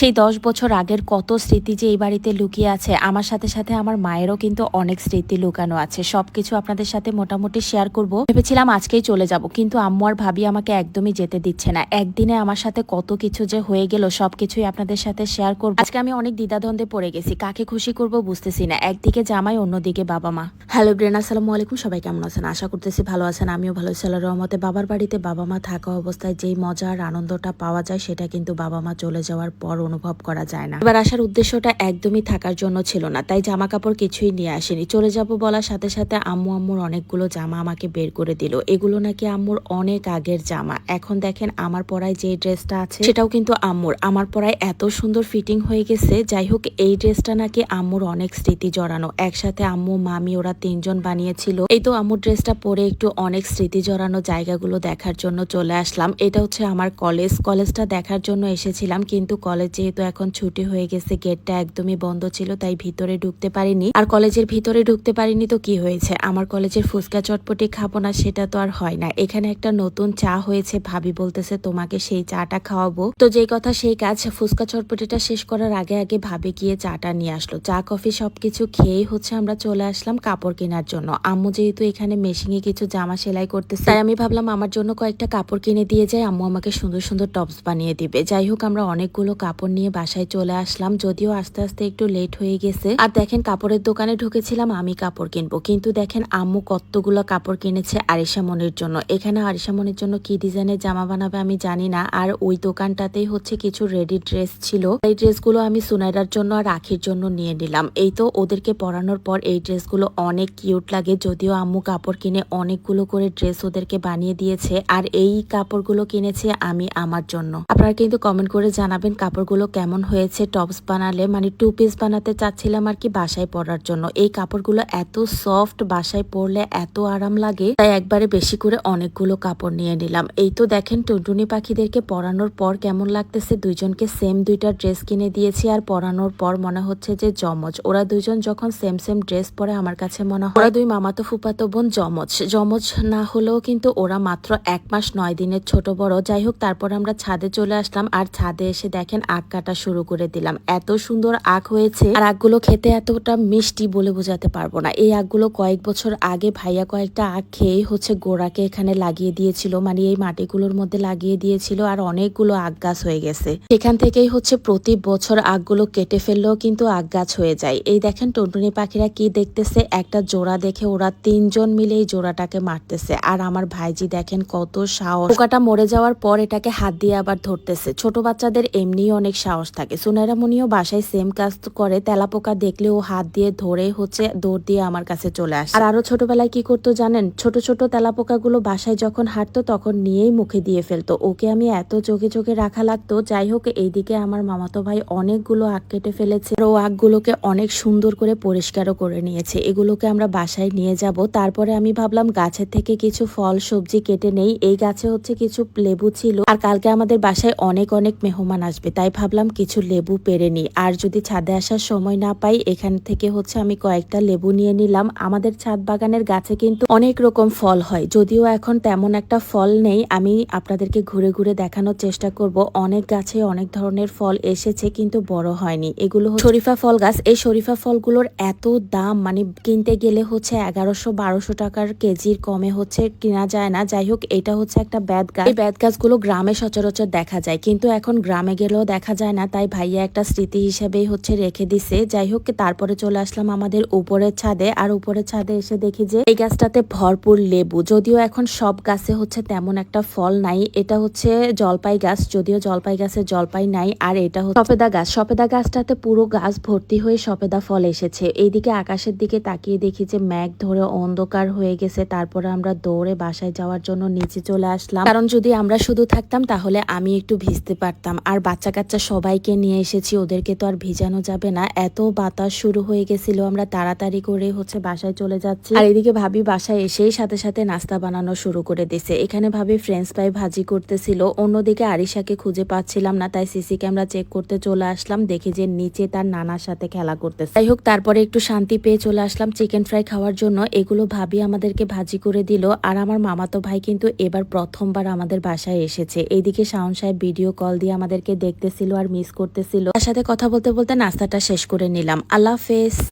সেই দশ বছর আগের কত স্মৃতি যে এই বাড়িতে লুকিয়ে আছে, আমার সাথে সাথে আমার মায়েরও কিন্তু অনেক স্মৃতি লুকানো আছে। সবকিছু আপনাদের সাথে মোটামুটি শেয়ার করব। ভেবেছিলাম আজকেই চলে যাব, কিন্তু আম্মু আর ভাবি আমাকে একদমই যেতে দিচ্ছে না। একদিনে আমার সাথে কত কিছু যে হয়ে গেল, সবকিছুই আপনাদের সাথে শেয়ার করব। আজকে আমি অনেক দ্বিধাদ্বন্দ্বে পড়ে গেছি, কাকে খুশি করব বুঝতেছি না। একদিকে জামাই, অন্যদিকে বাবা মা। হ্যালো ব্রেন, আসসালামু আলাইকুম, সবাই কেমন আছেন? আশা করতেছি ভালো আছেন, আমিও ভালো আছি রহমতে। বাবার বাড়িতে বাবা মা থাকা অবস্থায় যেই মজা আর আনন্দটা পাওয়া যায়, সেটা কিন্তু বাবা মা চলে যাওয়ার পর অনুভব করা যায় না। এবার আসার উদ্দেশ্যটা একদমই থাকার জন্য ছিল না, তাই জামা কাপড় কিছুই নিয়ে আসেনি। চলে যাব বলার সাথে সাথে আম্মু আম্মুর অনেকগুলো জামা আমাকে বের করে দিল। এগুলো নাকি আম্মুর অনেক আগের জামা। এখন দেখেন আমার পরায় যে ড্রেসটা আছে, সেটাও কিন্তু আম্মুর। আমার পরায় এত সুন্দর ফিটিং হয়ে গেছে, যাই হোক এই ড্রেসটা নাকি আম্মুর অনেক স্মৃতি জড়ানো। একসাথে আম্মু, মামি, ওরা তিনজন বানিয়েছিল। এই তো আম্মুর ড্রেসটা পরে একটু অনেক স্মৃতি জড়ানো জায়গাগুলো দেখার জন্য চলে আসলাম। এটা হচ্ছে আমার কলেজ। কলেজটা দেখার জন্য এসেছিলাম, কিন্তু কলেজ যেহেতু এখন ছুটি হয়ে গেছে গেটটা একদমই বন্ধ ছিল, তাই ভিতরে ঢুকতে পারিনি। আর কলেজের ভিতরে ঢুকতে পারিনি তো কি হয়েছে? আমার কলেজের ফুচকা চটপটি খাব না, সেটা তো আর হয় না। এখানে একটা নতুন চা হয়েছে, ভাবি বলতেছে, তোমাকে সেই চাটা খাওয়াবো। তো যেই কথা সেই কাজ, ফুচকা চটপটিটা শেষ করার আগে আগে ভাবি গিয়ে চাটা নিয়ে আসলো। চা, কফি সবকিছু খেয়েই হচ্ছে আমরা চলে আসলাম কাপড় কেনার জন্য। আম্মু যেহেতু এখানে মেশিনে কিছু জামা সেলাই করতেছে, তাই আমি ভাবলাম আমার জন্য কয়েকটা কাপড় কিনে দিয়ে যাই। আম্মু আমাকে সুন্দর সুন্দর টপস বানিয়ে দিবে। যাই হোক, আমরা অনেকগুলো কাপড় নিয়ে বাসায় চলে আসলাম। যদিও আস্তে আস্তে একটু লেট হয়ে গেছে। আর দেখেন, কাপড়ের দোকানে ঢুকেছিলাম, আমি কাপড় কিনবো। কিন্তু দেখেন, আম্মু কতগুলো কাপড় কিনেছে আরিশা মনির জন্য। এখানে আরিশা মনির জন্য কি ডিজাইনের জামা বানাবে আমি জানি না। আর ওই দোকানটাতেই হচ্ছে কিছু রেডি ড্রেস ছিল। এই ড্রেসগুলো আমি সুনাইরার জন্য আর রাখির জন্য নিয়ে নিলাম। এই তো ওদেরকে পরানোর পর এই ড্রেসগুলো অনেক কিউট লাগে। যদিও আম্মু কাপড় কিনে অনেকগুলো করে ড্রেস ওদেরকে বানিয়ে দিয়েছে। আর এই কাপড়গুলো কিনেছে আমি আমার জন্য। আপনারা কিন্তু কমেন্ট করে জানাবেন কাপড়গুলো কেমন হয়েছে, টপস বানালে? মানে টু পিস বানাতে চাচ্ছিলাম আর কি বাসায় পরার জন্য। এই কাপড়গুলো এত সফট বাসায় পরলে এত আরাম লাগে, তাই একবারে বেশি করে অনেকগুলো কাপড় নিয়ে নিলাম। এই তো দেখেন টুনটুনি পাখিদেরকে পরানোর পর কেমন লাগতেছে। দুইজনকে সেম দুইটা ড্রেস কিনে দিয়েছি আর পরানোর পর মনে হচ্ছে যে জমজ ওরা দুইজন যখন সেম সেম ড্রেস পরে আমার কাছে মনে হয়, ওরা দুই মামাতো ফুপাতো বোন জমজ জমজ না হলেও কিন্তু ওরা মাত্র এক মাস নয় দিনের ছোট বড়। যাই হোক, তারপর আমরা ছাদে চলে আসলাম। আর ছাদে এসে দেখেন আখ কাটা শুরু করে দিলাম। এত সুন্দর আখ হয়েছে আর আখগুলো খেতে এতটা মিষ্টি বলে বোঝাতে পারব না। এই আখগুলো কয়েক বছর আগে ভাইয়া কয়েকটা আখ খেয়ে হচ্ছে গোড়াকে এখানে লাগিয়ে দিয়েছিল। মানে এই মাটিগুলোর মধ্যে লাগিয়ে দিয়েছিল আর অনেকগুলো আখ গাছ হয়ে গেছে। সেখান থেকেই হচ্ছে প্রতি বছর আখগুলো কেটে ফেললেও কিন্তু আখ গাছ হয়ে যায়। এই দেখেন টুনটুনি পাখিরা কি দেখতেছে? একটা জোড়া দেখে ওরা তিনজন মিলে এই জোড়াটাকে মারতেছে। আর আমার ভাইজি দেখেন কত সাহস। পোকাটা মরে যাওয়ার পর এটাকে হাত দিয়ে আবার ধরতেছে। ছোট বাচ্চাদের এমনি অনেক সাহস থাকে। সুনাইরা মনিও বাসায় সেম কাজ করে তেলা পোকা দেখলে ও হাত দিয়ে ধরে হচ্ছে দৌড় দিয়ে আমার কাছে চলে আসে। আর আরও ছোটবেলায় কি করতো জানেন? ছোট ছোট তেলা পোকাগুলো বাসায় যখন হাঁটতো তখন নিয়েই মুখে দিয়ে ফেলতো। ওকে আমি এত চোখে চোখে রাখা লাগতো। যাই হোক, এইদিকে আমার মামাতো ভাই অনেকগুলো আখ কেটে ফেলেছে। ও আখগুলোকে অনেক সুন্দর করে পরিষ্কারও করে নিয়েছে। এগুলোকে আমরা বাসায় নিয়ে যাব। তারপরে আমি ভাবলাম গাছের থেকে কিছু ফল, সবজি কেটে নেই। এই গাছে হচ্ছে কিছু লেবু ছিল। আর কালকে আমাদের বাসায় অনেক অনেক মেহমান আসবে। তাই ভাবলাম কিছু লেবু পেরে নিই। আর যদি ছাদে আসার সময় না পাই, এখান থেকে হচ্ছে আমি কয়েকটা লেবু নিয়ে নিলাম। আমাদের ছাদ বাগানের গাছে কিন্তু অনেক রকম ফল হয়। যদিও এখন তেমন একটা ফল নেই, আমি আপনাদেরকে ঘুরে ঘুরে দেখানোর চেষ্টা করব। অনেক গাছে অনেক ধরনের ফল এসেছে, কিন্তু বড় হয়নি। এগুলো শরীফা ফল গাছ। এই শরীফা ফলগুলোর এত দাম মানে কিনতে গেলে হচ্ছে এগারোশো, বারোশো টাকার কেজির কমে হচ্ছে, কিনা যায় না। যাই হোক, এটা হচ্ছে একটা ব্যাদ গাছ। এই ব্যাদ গাছগুলো গ্রামে সচরাচর দেখা যায়, কিন্তু এখন গ্রামে গেলেও দেখা যায় না, তাই ভাইয়া একটা স্মৃতি হিসেবেই হচ্ছে রেখে দিছে। যাই হোক তারপরে চলে আসলাম আমাদের উপরের ছাদে। আর উপরের ছাদে এসে দেখি যে এই গাছটাতে ভরপুর লেবু। যদিও এখন সব গাছে হচ্ছে তেমন একটা ফল নাই। এটা হচ্ছে জলপাই গাছ, যদিও জলপাই গাছে জলপাই নাই। আর এটা হচ্ছে সফেদা গাছ। সফেদা গাছটাতে পুরো গাছ ভর্তি হয়ে সফেদা ফল এসেছে। এইদিকে আকাশের দিকে তাকিয়ে দেখি যে ম্যাঘ ধরে অন্ধকার হয়ে গেছে। তারপরে আমরা দৌড়ে বাসায় যাওয়ার জন্য নিচে চলে আসলাম। কারণ যদি আমরা শুধু থাকতাম, তাহলে আমি একটু ভিজতে পারতাম। আর বাচ্চা কাচ্চা সবাইকে নিয়ে এসেছি, ওদেরকে তো আর ভিজানো যাবে না। এত বাতাস শুরু হয়ে গেছিল, আমরা তাড়াতাড়ি করে হচ্ছে বাসায় চলে যাচ্ছি। আর এদিকে ভাবি বাসায় এসেই সাথে সাথে নাস্তা বানানো শুরু করে দিছে। এখানে ভাবি ফ্রেঞ্চ ফ্রাই ভাজি করতেছিল, অন্যদিকে আরিশাকে খুঁজে পাচ্ছিলাম না, তাই সিসি ক্যামেরা চেক করতে চলে আসলাম, দেখি যে নিচে তার নানার সাথে খেলা করতেছে। যাই হোক, তারপরে একটু শান্তি পেয়ে চলে আসলাম চিকেন ফ্রাই খাওয়ার জন্য। এগুলো ভাবি আমাদেরকে ভাজি করে দিল, আর আমার মামাতো ভাই কিন্তু এবার প্রথমবার আমাদের বাসায় এসেছে। এইদিকে শাওন সাহেব ভিডিও কল দিয়ে আমাদেরকে দেখতেছিল লাগতেছিল আর মিস করতেছিল। তার সাথে কথা বলতে বলতে নাস্তাটা শেষ করে নিলাম। আল্লাহ হাফেজ।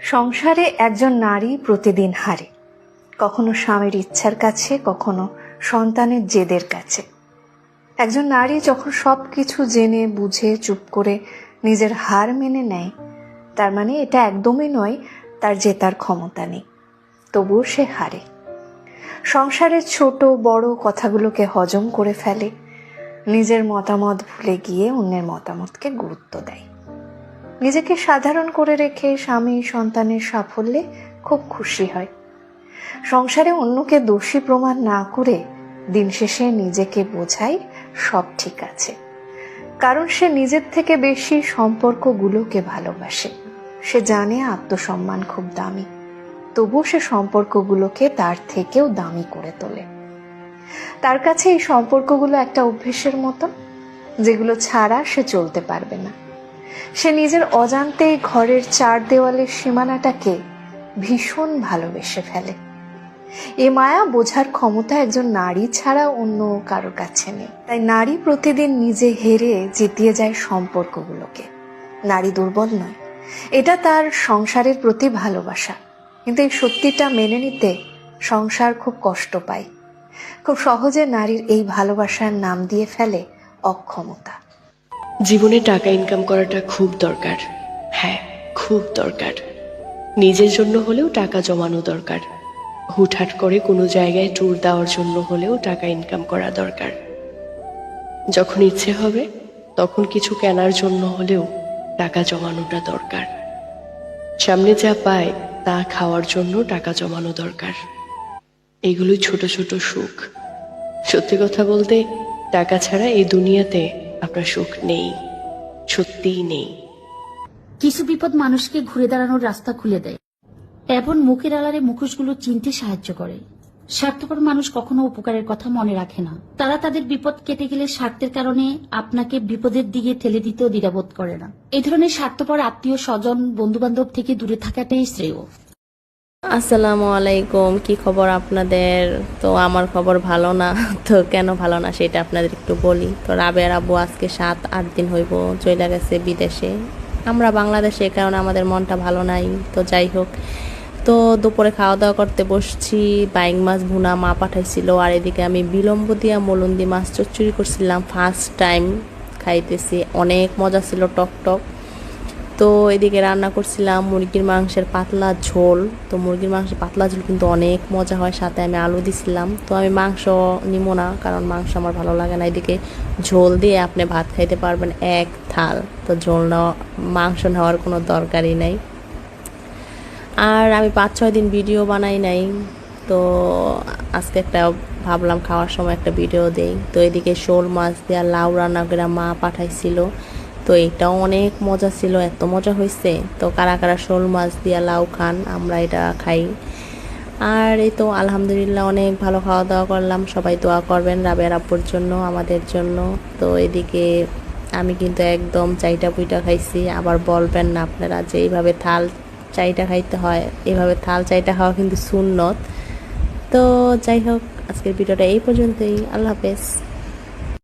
সংসারে একজন নারী প্রতিদিন হারে। কখনো স্বামীর ইচ্ছার কাছে, কখনো সন্তানের জেদের কাছে। একজন নারী যখন সব কিছু জেনে, বুঝে, চুপ করে নিজের হার মেনে নেয়, তার মানে এটা একদমই নয়, তার জেতার ক্ষমতা নেই। তবুও সে হারে। সংসারের ছোট, বড় কথাগুলোকে হজম করে ফেলে নিজের মতামত ভুলে গিয়ে অন্যের মতামতকে গুরুত্ব দেয়। নিজেকে সাধারণ করে রেখে স্বামী সন্তানের সাফল্যে খুব খুশি হয়। সংসারে অন্যকে দোষী প্রমাণ না করে দিন শেষে নিজেকে বোঝায় সব ঠিক আছে। কারণ সে নিজের থেকে বেশি সম্পর্কগুলোকে ভালোবাসে। সে জানে আত্মসম্মান খুব দামি। তবুও সে সম্পর্কগুলোকে তার থেকেও দামি করে তোলে। তার কাছে এই সম্পর্কগুলো একটা অভ্যেসের মতো, যেগুলো ছাড়া সে চলতে পারবে না। সে নিজের অজান্তেই ঘরের চার দেওয়ালের সীমানাটাকে ভীষণ ভালোবেসে ফেলে। এ মায়া বোঝার ক্ষমতা একজন নারী ছাড়া অন্য কারোর কাছে নেই। তাই নারী প্রতিদিন নিজে হেরে জিতিয়ে যায় সম্পর্কগুলোকে। নারী দুর্বল নয়। এটা তার সংসারের প্রতি ভালোবাসা। কিন্তু এই সত্যিটা মেনে নিতে সংসার খুব কষ্ট পায়। খুব সহজে নারীর এই ভালোবাসার নাম দিয়ে ফেলে অক্ষমতা। জীবনে টাকা ইনকাম করাটা খুব দরকার। হ্যাঁ খুব দরকার। নিজের জন্য হলেও টাকা জমানো দরকার। হুটহাট করে কোনো জায়গায় ট্যুর দেওয়ার জন্য হলেও টাকা ইনকাম করা দরকার। যখন ইচ্ছে হবে, তখন কিছু কেনার জন্য হলেও টাকা জমানোটা দরকার। সামনে যা পায়, তা খাওয়ার জন্য টাকা জমানো দরকার। এগুলোই ছোট ছোট সুখ। সত্যি কথা বলতে, টাকা ছাড়া এই দুনিয়াতে আপনার সুখ নেই, সত্যিই নেই। কিছু বিপদ মানুষকে ঘুরে দাঁড়ানোর রাস্তা খুলে দেয়। এমন মুখের আলারে মুখোশগুলো চিনতে সাহায্য করে। স্বার্থপর মানুষ কখনো উপকারের কথা মনে রাখে না। তারা তাদের বিপদ কেটে গেলে স্বার্থের কারণে আপনাকে বিপদের দিকে ঠেলে দিতেও দ্বিধাবোধ করে না। এই ধরনের স্বার্থপর আত্মীয় স্বজন বন্ধু বান্ধব থেকে দূরে থাকাটাই শ্রেয়। আসসালামু আলাইকুম, কি খবর আপনাদের? তো আমার খবর ভালো না, তো কেন ভালো না সেটা আপনাদের একটু বলি। তো রাবের আব্বু আজকে সাত, আট দিন হইব চলে গেছে বিদেশে। আমরা বাংলাদেশে কারণ আমাদের মনটা ভালো নাই, তো যাই হোক। তো দুপুরে খাওয়া দাওয়া করতে বসছি, বাইং মাছ ভুনা মা পাঠাইছিল, আর এদিকে আমি বিলম্ব দিয়া মলন্দি মাছ চচ্চড়ি করছিলাম ফার্স্ট টাইম খাইতেছি। অনেক মজা ছিল টক টক তো এদিকে রান্না করছিলাম মুরগির মাংসের পাতলা ঝোল। তো মুরগির মাংসের পাতলা ঝোল কিন্তু অনেক মজা হয়, সাথে আমি আলু দিছিলাম। তো আমি মাংস নিব না, কারণ মাংস আমার ভালো লাগে না। এদিকে ঝোল দিয়ে আপনি ভাত খাইতে পারবেন এক থাল। তো ঝোল নেওয়া, মাংস নেওয়ার কোনো দরকারই নাই। আর আমি পাঁচ, ছয় দিন ভিডিও বানাই নাই। তো আজকে একটা ভাবলাম খাওয়ার সময় একটা ভিডিও দেই। তো এদিকে শোল মাছ দেওয়া লাউ রান্না করে মা পাঠাইছিল। তো এটাও অনেক মজা ছিল, এত মজা হয়েছে তো কারা কারা শোল মাছ দিয়া লাউ খান, আমরা এটা খাই। আর এই তো আলহামদুলিল্লাহ অনেক ভালো খাওয়া দাওয়া করলাম। সবাই দোয়া করবেন রাবের আব্বুর জন্য, আমাদের জন্য। তো এদিকে আমি কিন্তু একদম চাইটা পুইটা খাইছি। আবার বলবেন না আপনারা যে এইভাবে থাল চাইটা খাইতে হয়। এভাবে থাল চাইটা খাওয়া কিন্তু সুন্নত। তো যাই হোক, আজকের ভিডিওটা এই পর্যন্তই। আল্লাহ হাফেজ।